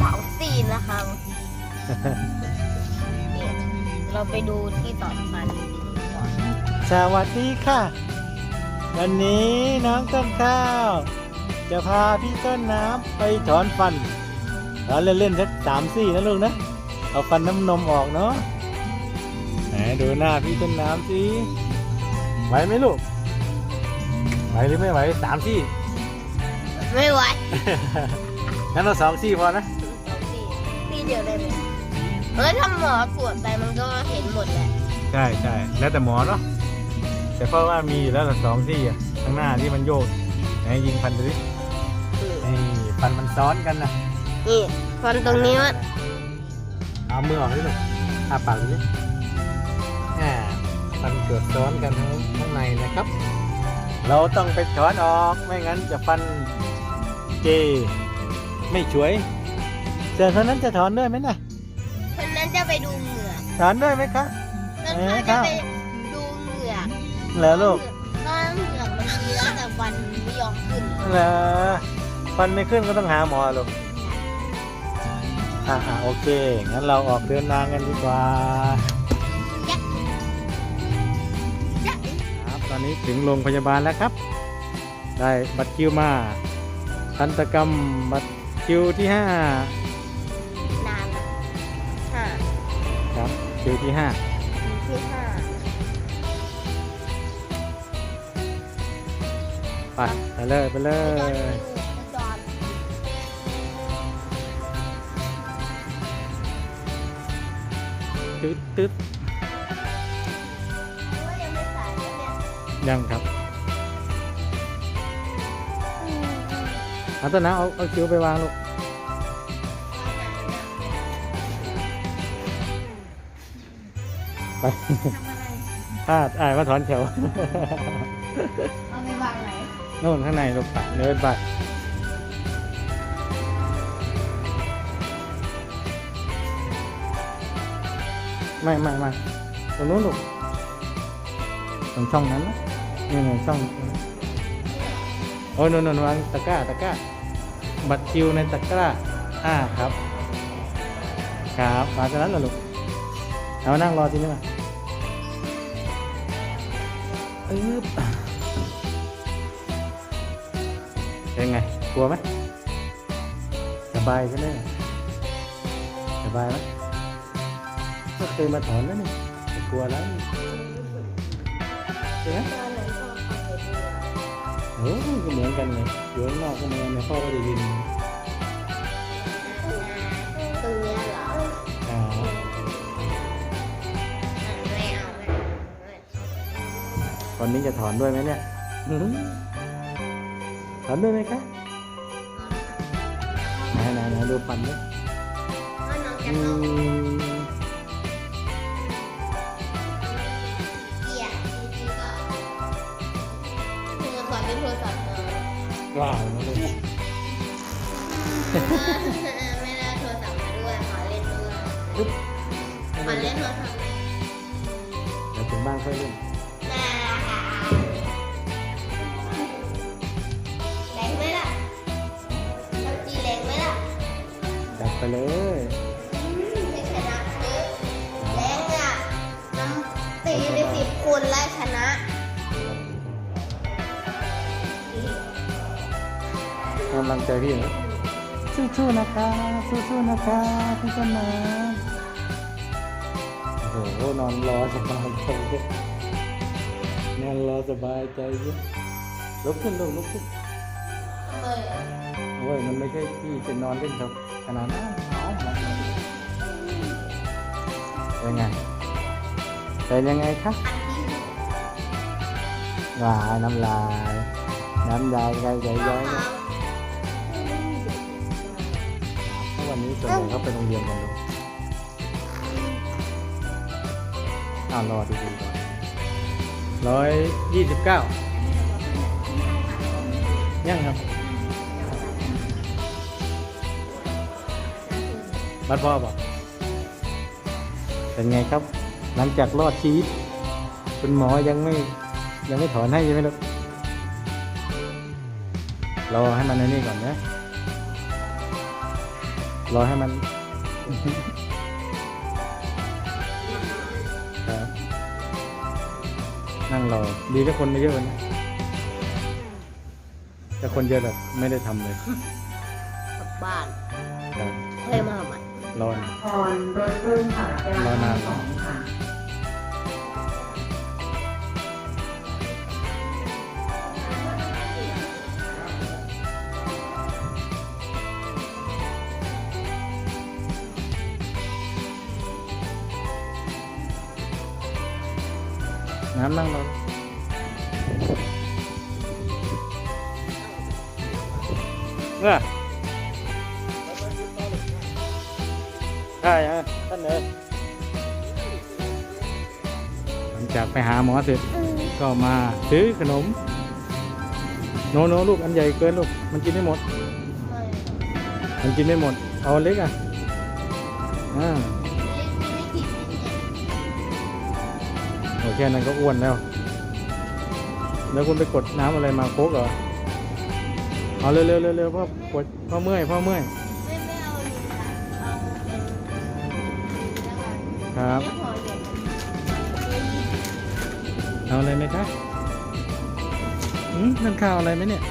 สองสี่นะครับนี่เราไปดูที่ต่อฟันก่อนสวัสดีค่ะ วันนี้น้องต้นข้าว จะพาพี่ต้นน้ำไปถอนฟันถอนเล่นๆสักสามสี่นะลูกนะ เอาฟันน้ำนมออกเนาะไหนดูหน้าพี่ต้นน้ำสิไหวไหมลูกไหวหรือไม่ไหวสามสี่ ไม่ไหวงั้นเราสองสี่พอนะสองสี่ที่เดียวได้ไหมเฮ้ยถ้าหมอตรวจไปมันก็เห็นหมดแหละใช่ใช่แล้วแต่หมอเนาะแต่เพราะว่ามีอยู่แล้วละสองซี่อะข้างหน้าที่มันโยกไหนยิงฟันดูดินี่ฟันมันซ้อนกันนะนี่ฟันตรงนี้มันเอามือออกดิลูกอาปากดูดิอ่าฟันเกิดซ้อนกันข้างในนะครับ เราต้องไปถอนออกไม่งั้นจะฟัน เจ ไม่ช่วยส่วนคนนั้นจะถอนด้วยไหมนะคนนั้นจะไปดูเหงือกถอนด้วยไหมคะแล้วเอ๊ะเขาครัจะบไปดูเหงือกเหรอลูกตอนเหงือกมันมีแล้วแต่ฟันไม่ยอมขึ้นเหรอฟันไม่ขึ้นก็ต้องหาหมอลูกอ่าโอเค งั้นเราออกเดินทางกันดีกว่ายักยักครับ ตอนนี้ถึงโรงพยาบาลแล้วครับ ได้บัตรคิวมา ทันตกรรมบัตรคิวที่5นานนะห้าครับคิวที่5ที่ห้าไปไปเลยไปเลไปย้อนยดูไปย้อนตึ๊ดตึ๊ดโอ้ยยังไม่สายเลยเนี่ยยังครับ เอาต้นน้ำเอาเอาคิวไปวางลูกไปพลาดอ่ายมาถอนแถวเอาไปวางไหนโน่นข้างในลูกไปเดินไปไม่ไม่ไม่ตรงนู้นลูกตรงช่องนั้นนะนี่นี่ช่อง โอ้ยนนนนวางตะกร้าตะกร้า บัตรคิวในตะกร้าอ่าครับ ครับมาจากนั้นเหรอลูกเอานั่งรอทีนี่มาอึ๊บเป็นไง กลัวไหมสบายใช่ไหมสบายไหมก็เคยมาถอนแล้วนี่กลัวแล้วนี่ใช่ไหม โอ้ยก็เหมือนกันเลยอยู่ข้างนอกข้างในเนี่ยพ่อก็ได้ยินตรงเนี้ยเหรออ่าไม่เอาไม่เอาไม่วันนี้จะถอนด้วยไหมเนี่ยอื้อหือถอนด้วยไหมคะไหนไหนไหนดูฟันด้วย เอาน้องจะอืลองม โทรศัพท์มาว้าวนะลูกไม่ได้โทรศัพท์มาด้วยขอเล่นด้วยปึ๊บขอเล่นโทรศัพท์เดี๋ยวถึงบ้านค่อยเล่นได้ค่ะแรงไหมล่ะน้ำจีแรงไหมล่ะจัดไปเลยไม่ชนะเยอะแรงอะน้ำตีไปสิบคนไล่ชำลังใจพี่หน่อยสู้ๆนะคะสู้ๆนะคะพี่ต้นน้ำโอ้โหนอนรอสบายใจเยอะนอนรอสบายใจเยอะลุกขึ้นลูกลุกขึ้นเลยโอ้ยมันไม่ใช่ที่จะนอนเล่นครับขนาดนั้นเอามาเป็นไงเป็นยังไงคะหวานน้ำลาย น้ำลายใหญ่ใหญ่ ส่วนใหญ่เขาไปโรงเรียนกันลูอ้ารอดีก่อนร้อยยี่สิบเก้ายังครับบัดพ่อบอกเป็นไงครับ หลังจากรอดชีวิตคุณหมอยังไม่ยังไม่ถอนให้ใช่ไหมลูกรอให้มันในนี่ก่อนนะ รรอให้มันครับนั่งรอดีถ้าคนไม่เยอะนะแต่คนเยอะแบบไม่ได้ทำเลยกลับบ้านครับเฮ้ยมาใหม่รอนพรรถรุ่งค่ะแก้วรอนาน สองค่ะ น้ำนั่งรอเออใช่ฮะท่านเอ๋ยหลังจากไปหาหมอเสร็จก็มาซื้อขนม โนโนลูกอันใหญ่เกินลูก มันกินไม่หมด มันกินไม่หมด เอาอันเล็กอะอ่า แค่นั้นก็อ้วนแล้ว แล้วคุณไปกดน้ำอะไรมาโค้กเหรอ เอาเร็วๆเร็วเร็วพ่อปวดพ่อเมื่อยพ่อเมื่อยไม่ไม่เอาหนึ่งค่ะเอาเป็นแล้วกันครับ พอเดี๋ยวเอาอะไรไหมคะอืมนั่นข้าวอะไรไหมเนี่ย